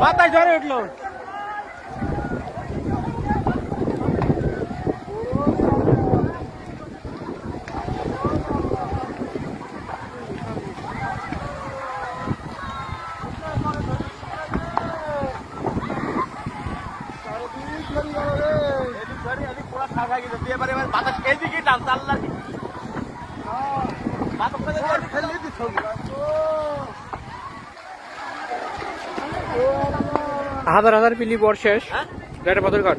বাতাস ঝরে উঠল। বাতাস এদিকে টান চাল্লা হাজার হাজার পিলি বর শেষ। এটা পাথর ঘাট।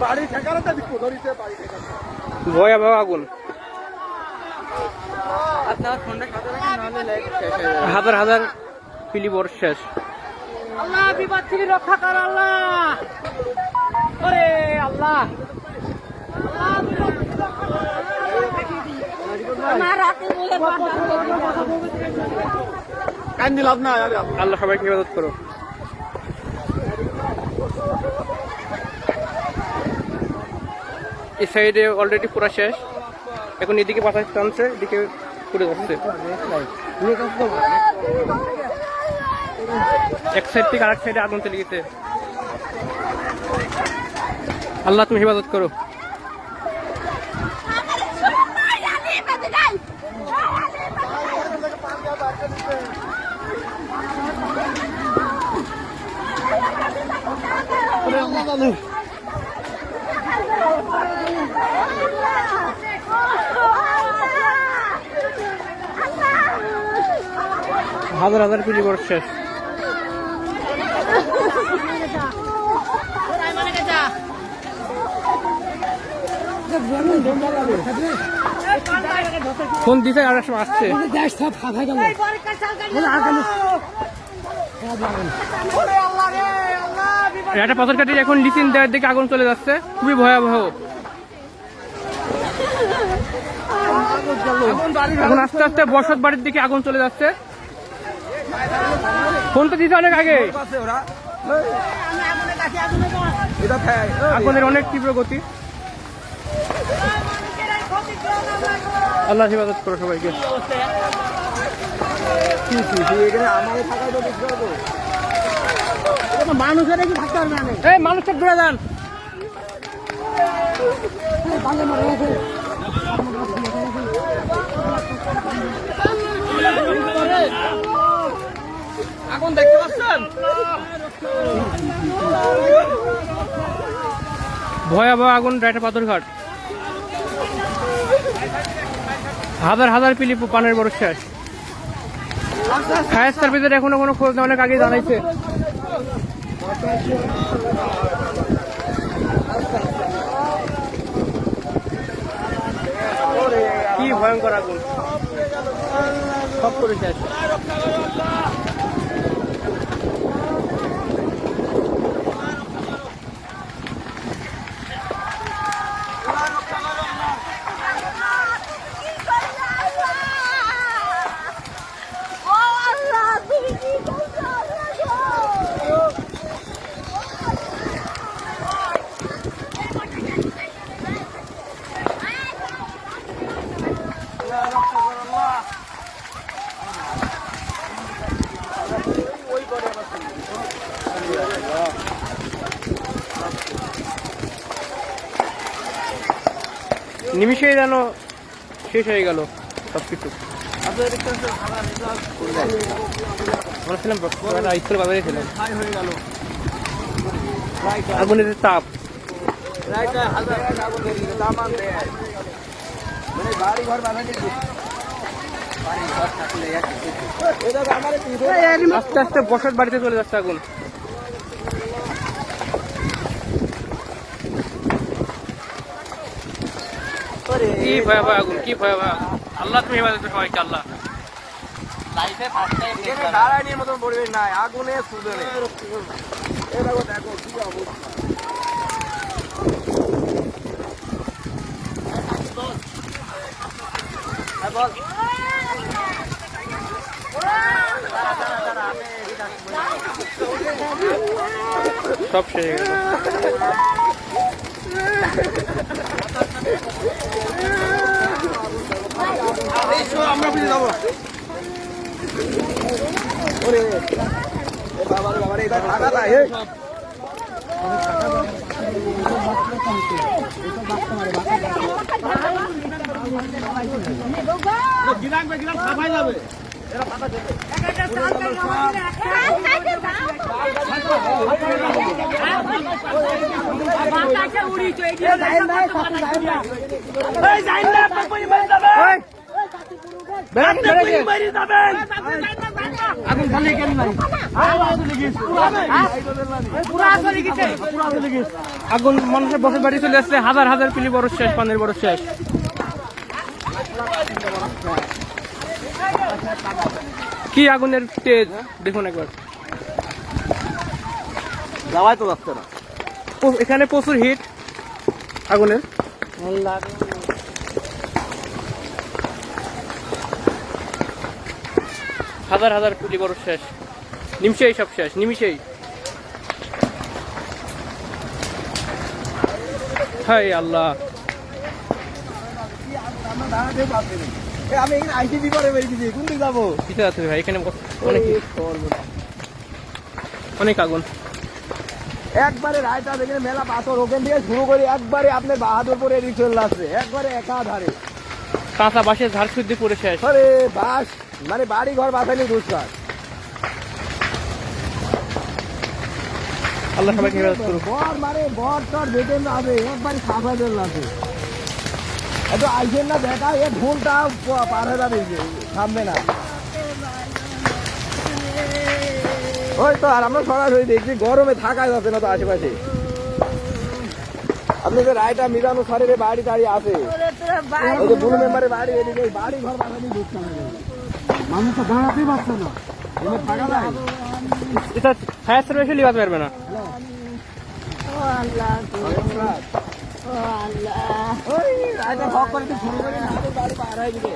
বাড়ি ঠেকানোটা দিকো ধরিতে বাড়ি ঠেকানো। ভয়াবহ আগুন আপনার ফোনটা সাথে রাখেন নাহলে লাইট শেষ হয়ে যাবে হাজার হাজার পিলি বর শেষ। আল্লাহ বিপদ থেকে রক্ষা কর আল্লাহ। ওরে আল্লাহ। কান্দি লাভ না আল্লাহ। সবাইকে ইবাদত করো। এই সাইডে অলরেডি পুরো শেষ। এখন এদিকে পাঠাতে টানছে এদিকে পুড়ে যাচ্ছে। এক সাইড থেকে আরেক সাইডে আগুন চলে গেছে। আল্লাহ তুমি হিফাজত করো। হাজার হাজার পিলি বর ফোন দিছে, আর এক সময় আসছে। একটা পাথর কাটিয়ে এখন লিচিন দেওয়ার দিকে আগুন চলে যাচ্ছে, খুবই ভয়াবহ। এখন আস্তে আস্তে বসত বাড়ির দিকে আগুন চলে যাচ্ছে। ফোন তো দিতে অনেক আগে। আগুনের অনেক তীব্র গতি। আল্লাহ হিফাজত করো সবাইকে। এখানে মানুষের কি থাকতে পারবে না এই মানুষটা দূরে যান। আগুন দেখতে পাচ্ছেন? ভয়াবহ আগুন রাইটা পাথরঘাট। হাজার হাজার পিলি পানের বরফ শেষ। ফায়ার সার্ভিসের এখনও কোনো খোঁজ অনেক আগে জানাইছে। কি ভয়ঙ্কর আগুন। সব করে শেষ। নিমিশেই যেন শেষ হয়ে গেল সব কিছু আমরা ছিলাম স্কুলে ছিলাম আগুনের তাপ। মানে বাড়ি ঘর আস্তে আস্তে বসত বাড়িতে চলে যাচ্ছে আগুন। কি ভয়াবহ আগুন কি ভয়াবহ? আল্লাহ তুমি হেফাজত সবাইকে আল্লাহ। এখানে দাঁড়ানোর মতন পরিবেশ নাই আগুনে দেখো দেখো কি অবস্থা বল। সব শেষ আমরা বুঝে যাব ওরে বাবা বাবা এটা টাকা দেয় হে ওই! বেড়াকে, বেড়াকে। আগুন মানুষের বসে বাড়ি চলে আসছে হাজার হাজার পিলি বড় শেষ পানির বড় শেষ। কি আগুনের তেজ? দেখুন একবার। যাওয়াই তো যাচ্ছে না। এখানে প্রচুর হিট আগুনের। হাজার হাজার পিলি বড় শেষ। নিমিশেই সব শেষ নিমিশেই হাই আল্লাহ। আমি এখানে করে বেরিয়েছি কোন দিকে যাব? পিছে আছে ভাই এখানে অনেক। অনেক আগুন। একবারে রায়তা দেখে মেলা পাথর ওখান থেকে শুরু করে একবারে আপনার বাহাদুরপুরে এদিক চলে আসছে। একবারে একাধারে। কাঁচা বাঁশের ধার শুদ্ধি পড়ে শেষ। আরে বাস মানে বাড়ি ঘর বাসাইনি দুষ্কার। আল্লাহ সবাইকে হেফাজত করুক। বর মানে বর টর বেতন যাবে একবারে সাফা চলে এত আইসেন না দেখা এ ঘুমটা পার হয়ে যাবে থামবে না। ওই তো আর আমরা সরাসরি দেখছি গরমে থাকা যাচ্ছে না তো আশেপাশে। আপনি যে রায়টা মিজানো শরীরে বাড়ি টাড়ি আছে ওই যে বুলু মেম্বারের বাড়ি এদিকে বাড়ি ঘর বাসানি ঢুকতে হবে মানুষ তো দাঁড়াতেই পারছে না। এমনি থাকা যায় এটা ফায়ার সার্ভিসে লিবাতে পারবে না। ওই রায়টা ভক করে তুই শুরু করে না তোর বাড়ি পার হয়ে দিবে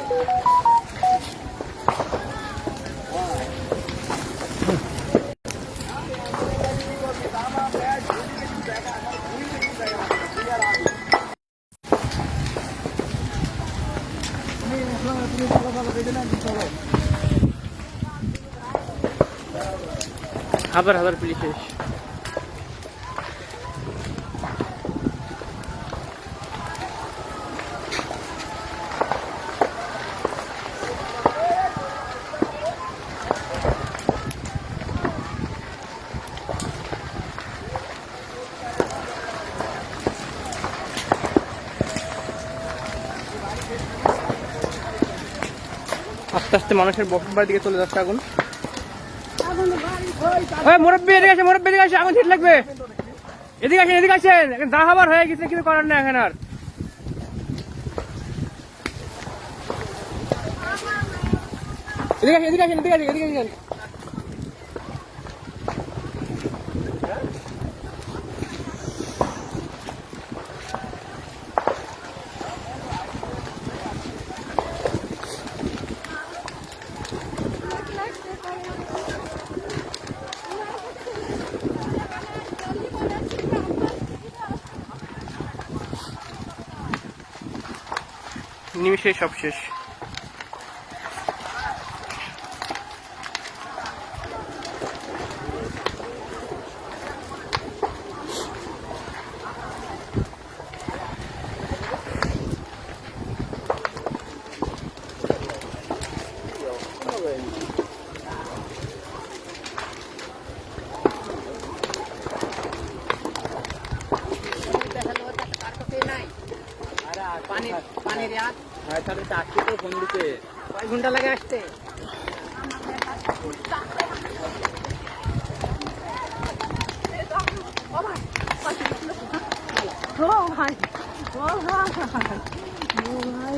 হাজার হাজার পিলি শেষ আস্তে মানুষের বসত বাড়ির দিকে চলে যাচ্ছে আগুন। মুরব্বী, এদিকে আছে মুরব্বী, এদিকে আছে আগুন ঠিক লাগবে। এদিকে আসেন এদিকে আসেন। যা হবার হয়ে গেছে, কিছু করার না এখন আর। এদিকে আসেন এদিকে আসেন এদিকে আসেন এদিকে আসেন। নিমিশে সব শেষ কয় ঘণ্টা হ্যাঁ তাহলে চারটি তো ফোন দিতে। ঘণ্টা লাগে আসতে? ও ভাই। ও ভাই। ও ভাই।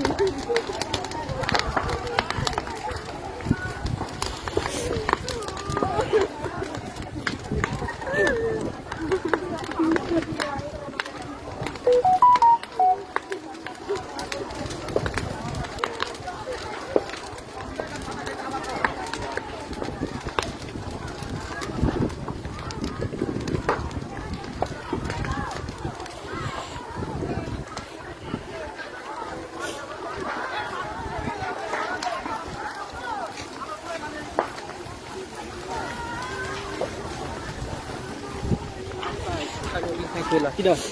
আসো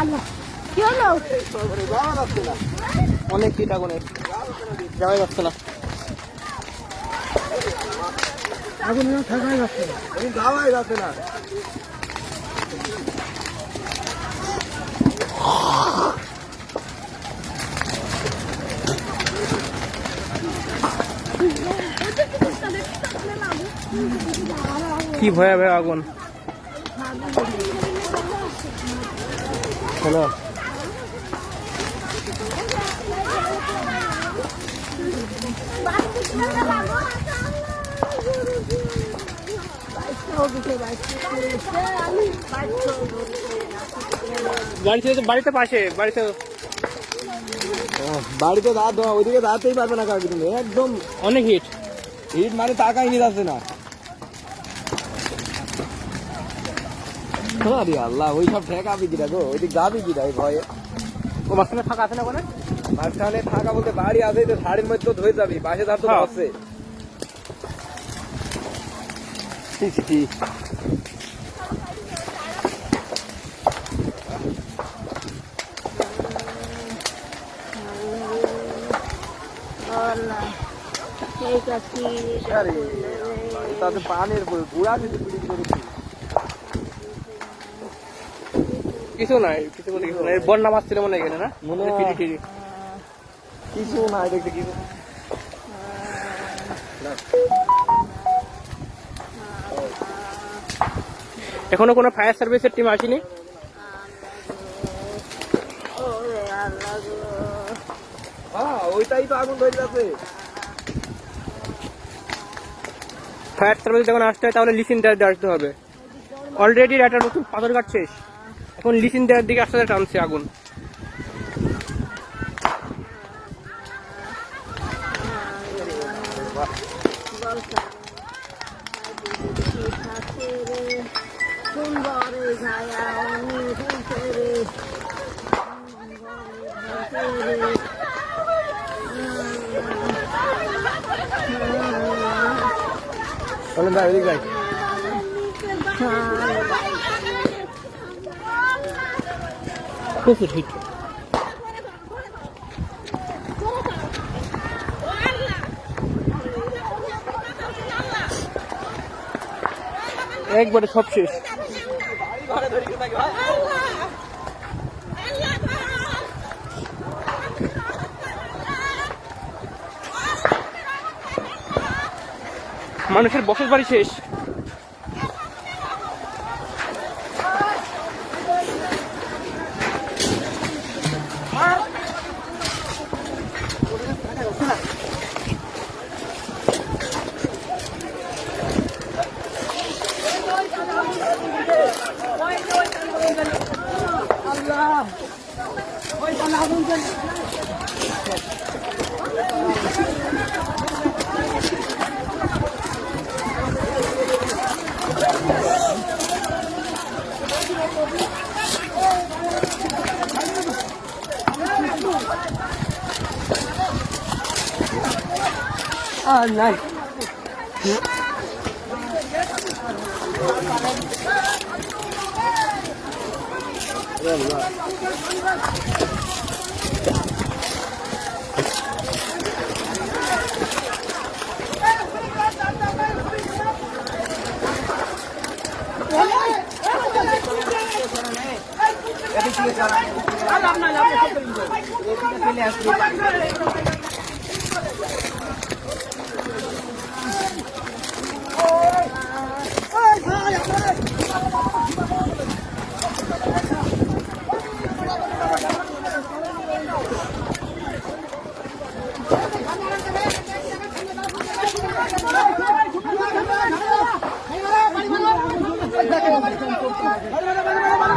আল্লাহ কি হলো? যাওয়া যাচ্ছে না। কীট আগুনের যাচ্ছে না। যাওয়াই যাচ্ছে না। কি ভয়াবহ আগুন? হ্যালো বাড়িতে পাশে বাড়িতে বাড়িতে দাঁত ওইদিকে দাঁড়াতেই পারবে না কাউকে তুমি একদম অনেক হিট হিট মানে টাকাই নিয়ে যাচ্ছে না। আল্লাহ ওই সব ঠেকাবি কিনা গো ওইদিক যাবি এই ভয়ে। ও মাঝখানে ফাঁকা আছে না ওখানে মাঝখানে থাকা বলতে বাড়ি আছে তো শাড়ির মধ্যে ধরে যাবি পাশে ধার তো হ্যাঁ। আছে তাতে পানের গুড়া যদি পিড়ি করেছি কিছু নাই কিছু বলে কিছু নাই বন্যা মাছ ছিল মনে হয় এখানে না মনে হয়। কিছু না দেখতে কিছু এখনও কোনো ফায়ার সার্ভিসের টিম আসেনি? হ্যাঁ ওইটাই তো আগুন ধরে যাচ্ছে। ফায়ার সার্ভিস যখন আসতে হয় তাহলে লিসিন দেওয়ার দিয়ে আসতে হবে। অলরেডি একটা নতুন পাথর কাট শেষ এখন লিসিন দেওয়ার দিকে আসতে টানছে আগুন। প্রচুর একবারে সব শেষ। মানুষের বসত বাড়ি শেষ। আর নাই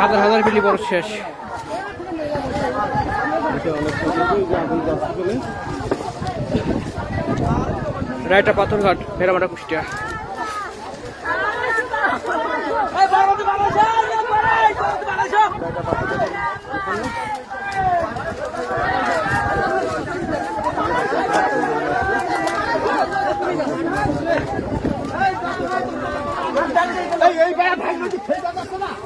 হাজার হাজার বিলি বড় শেষ রায়টা পাথরঘাট ভেড়ামাটা কুষ্টিয়া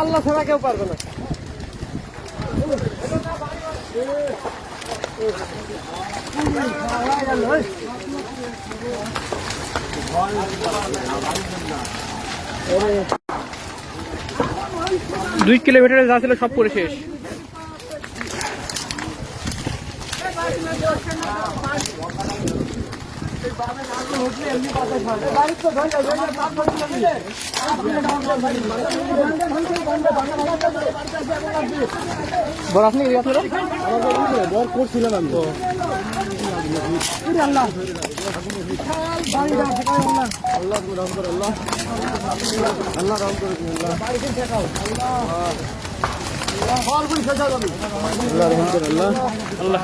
আল্লাহ ছাড়া কেউ পারবে না। দুই কিলোমিটারে যা ছিল সব করে শেষ। বড় আপনি কি আপনারা বর করছিলাম আমি আল্লাহ আল্লাহ আল্লাহ আল্লাহ আল্লাহ আল্লাহ আল্লাহ করো। আল্লাহ তুমি রহম করো আল্লাহ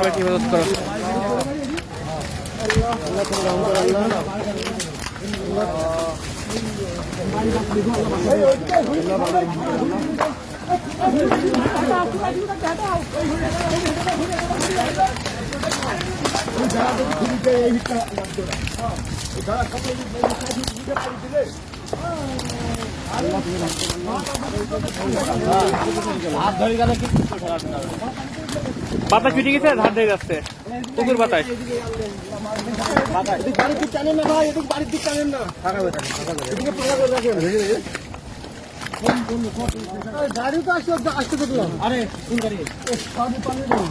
হাত ধরে গেলে কি বাতাস পিটে গেছে ধার ধরে যাচ্ছে পুকুর রাখেন। গাড়ি তো পানি বয়স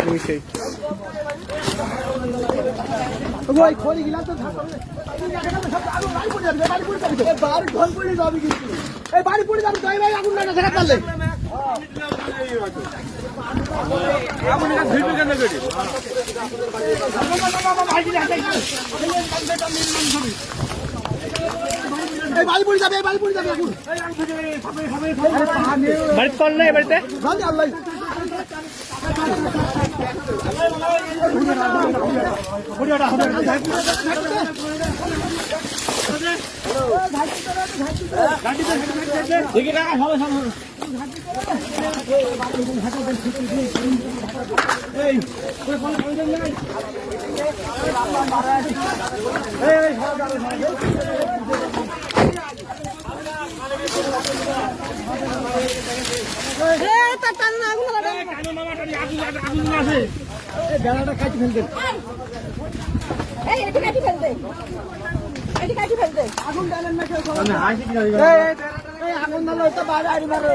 নিমিশেই ওই খড়ি গিলাম বয়স ঢাকা বাড়ি পড়ে যাবে বাড়ি পড়ে যাবে বাড়ি ঘর পড়ে যাবে কিন্তু। এই বাড়ি পড়ে যাবে তাই ভাই আগুন লাগা দেখা পারলে এই বাড়ি পড়ে যাবে এই বাড়ি পড়ে যাবে আগুন বাড়িতে কল নেই বাড়িতে? দেখি টাকা সবাই সবাই বেড়াটা কাটি ফেলতেন কাটি ফেলতে কাটি ফেলতে আগুন ডালেন না আগুন ডালো তো বাইরে আড়ি মারে।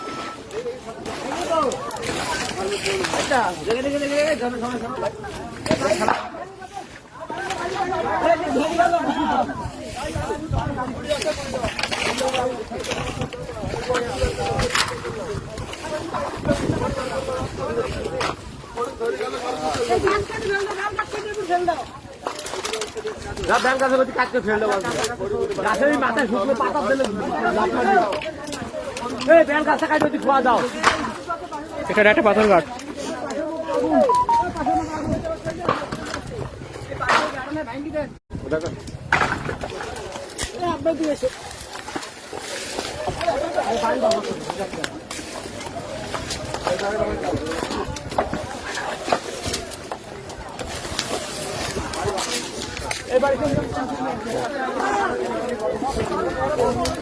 ফেললে গাছের মাথায় শুকনো পাতা ফেলে ব্যাংক কাছে কাজ যদি খোয়া দাও। এটা একটা পাথর ঘাট ওটা